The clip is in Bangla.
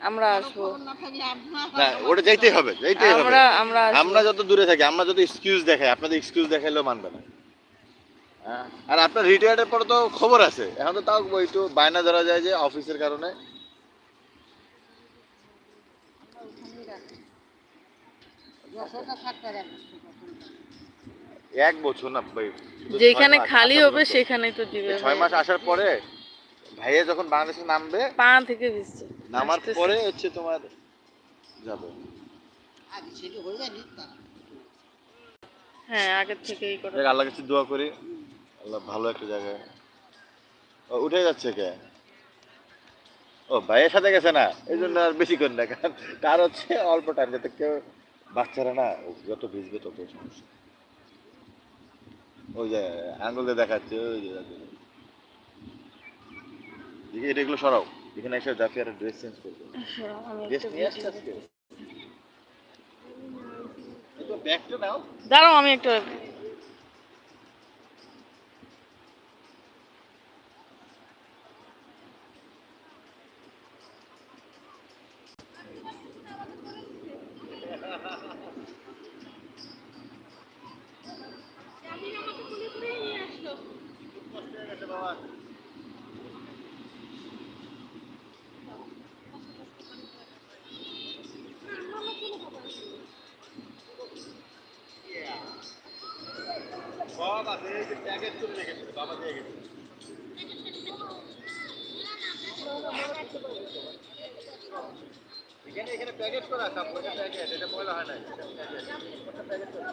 আমরা আসব। না ওটা যাইতেই হবে যাইতেই হবে। আমরা আমরা আমরা যত দূরে থাকি আমরা যত এক্সকিউজ দেখাই আপনাদের এক্সকিউজ দেখাইলেও মানবে না। হ্যাঁ, আর আপনার রিটায়ার্ডের পরে তো খবর আছে। এখন তো তাও একটু বায়না ধরা যায় যে অফিসের কারণে। এক বছর না ভাই যেখানে খালি হবে। সেখানেই তো দিবে ছয় মাস আসার পরে ভাইয়া যখন বাংলাদেশে নামবে পা থেকে ভিজছে নামার পরে হচ্ছে তোমার যাবে। হ্যাঁ আগের থেকেই করে। দেখ আল্লাহ কাছে দোয়া করি আল্লাহ ভালো একটা জায়গায়। ও উঠে যাচ্ছে কে? ও ভাইয়ের সাথে গেছে না? এই জন্য আর বেশি করে না কারণ তার হচ্ছে অল্প টাইম যাতে কেউ বাচ্চারা না যত ভিজবে তত সমস্যা। ওই যে আঙ্গুল দিয়ে দেখাচ্ছে ওই যে দেখি এটা এগুলো সরাও। এখানে এসে জাফিয়ার ড্রেস চেঞ্জ করবে। ড্রেস নিয়ে আসছে আজকে ব্যাগটা নাও। দাঁড়াও আমি একটা সব আছে এই যে প্যাকেট গেছে এখানে এখানে প্যাকেট করা সব ওটা প্যাকেট এটা ময়লা হয় না প্যাকেট ওটা প্যাকেট করা